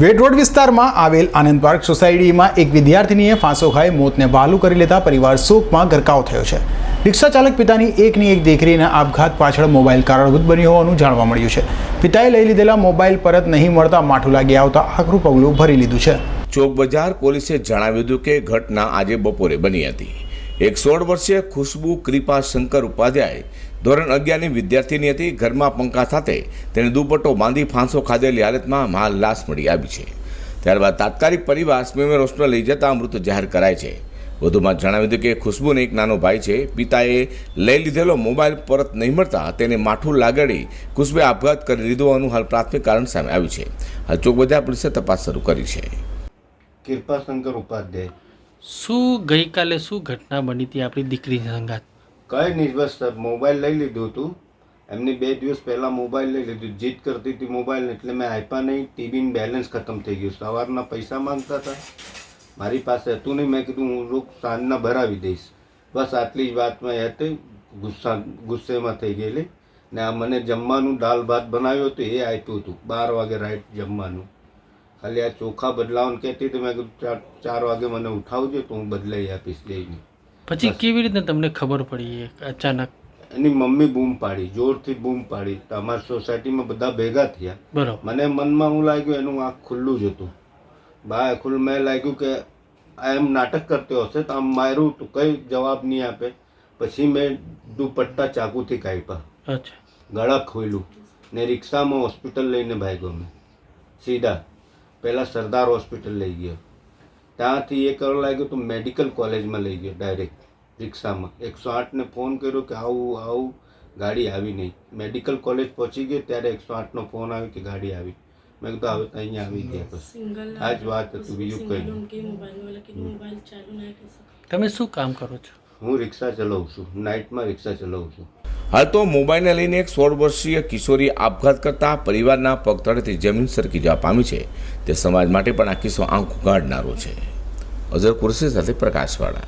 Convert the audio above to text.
Wet road વિસ્તારમાં આવેલ આનંદ park સોસાયટીમાં એક વિદ્યાર્થીનીએ ફાંસો ખાઈ મોતને વહાલું કરી લેતા પરિવાર શોકમાં ગરકાવ થયો છે. રિક્ષા ચાલક પિતાની એકની એક દીકરીના આપઘાત પાછળ મોબાઈલ કારણભૂત બન્યો હોવાનું જાણવા મળ્યું છે. પિતાએ લઈ લીધેલા મોબાઈલ પરત નહીં મળતા માઠું લાગી આવતા આકરું પગલું ભરી લીધું છે. ચોક બજાર પોલીસે જણાવ્યું હતું કે ઘટના આજે બપોરે બની હતી. એક સોળ વર્ષીય ખુશ્બુ કૃપા શંકર ઉપાધ્યાય ધોરણ અગિયારની વિદ્યાર્થીની હતી. ઘરમાં પંખા સાથે તેને દુપટ્ટો બાંધી ફાંસો ખાધેલી હાલતમાં માલ લાશ મળી આવી છે. ત્યારબાદ તાત્કાલિક પરિવાર સ્મીમેર હોસ્પિટલ લઈ જતા મૃત જાહેર કરાય છે. વધુમાં જણાવ્યું હતું કે ખુશ્બુને એક નાનો ભાઈ છે. પિતાએ લઈ લીધેલો મોબાઈલ પરત નહીં મળતા તેને માઠું લાગડી ખુશ્બુએ આપઘાત કરી લીધો હોવાનું હાલ પ્રાથમિક કારણ સામે આવ્યું છે. હાલ બધા પોલીસે તપાસ શરૂ કરી છે. કૃપાશંકર ઉપાધ્યાય શું ગઈકાલે શું ઘટના બની હતી આપણી દીકરીની સંગાત? કઈ નહીં, બસ મોબાઈલ લઈ લીધું હતું. એમની બે દિવસ પહેલાં મોબાઈલ લઈ લીધું. જીદ કરતી હતી મોબાઈલ એટલે મેં આપ્યા નહીં. ટીવીનું બેલેન્સ ખતમ થઈ ગયું. સવારના પૈસા માંગતા હતા. મારી પાસે હતું નહીં. મેં કીધું, હું રોક સાંજના ભરાવી દઈશ. બસ આટલી જ વાતમાં એ હતી. ગુસ્સા, ગુસ્સેમાં થઈ ગયેલી. ને આ મને જમવાનું દાલ ભાત બનાવ્યું હતું, એ આપ્યું હતું. બાર વાગે રાઈટ જમવાનું. ખાલી આ ચોખા બદલાવાનું કહેતી તો મેં કીધું ચાર ચાર વાગે મને ઉઠાવજો તો હું બદલાઈ આપીશ જઈને પછી કેવી રીતે તમને ખબર પડી અચાનક? એની મમ્મી બૂમ પાડી જોરથી બૂમ પાડી. તો અમારી સોસાયટીમાં બધા ભેગા થયા. બરાબર. મને મનમાં હું લાગ્યું એનું આંખ ખુલ્લું જ હતું. બા ખુલ્લું મેં લાગ્યું કે આ એમ નાટક કરતો હશે તો આમ માર્યું તો કંઈ જવાબ નહીં આપે. પછી મેં દુપટ્ટા ચાકુથી કાપ્યા અચ્છા. ગળા ખોલ્યું ને રિક્ષામાં હોસ્પિટલ લઈને ભાગ્યો મેં. સીધા. પહેલાં સરદાર હોસ્પિટલ લઈ ગયો. ત્યાંથી એ કરવા લાગ્યો તો મેડિકલ કોલેજમાં લઈ ગયો ડાયરેક્ટ રિક્ષામાં. એકસો આઠને ફોન કર્યો કે આવું આવું ગાડી આવી નહીં. મેડિકલ કોલેજ પહોંચી ગયો ત્યારે એકસો આઠનો ફોન આવ્યો કે ગાડી આવી. મેં કીધું હવે તો અહીંયા આવી ગયા બસ. આ જ વાત હતી બીજું કંઈ તમે શું કામ કરો છો? હું રિક્ષા ચલાવું છું. નાઇટમાં રિક્ષા ચલાવું છું. હાલ તો મોબાઈલને લઈને એક સોળ વર્ષીય કિશોરી આપઘાત કરતા પરિવારના પગતળેથી જમીન સરકી જવા પામી છે. તે સમાજ માટે પણ આ કિસ્સો આંખ ઉગાડનારો છે. અઝર કુરશી સાથે પ્રકાશવાળા.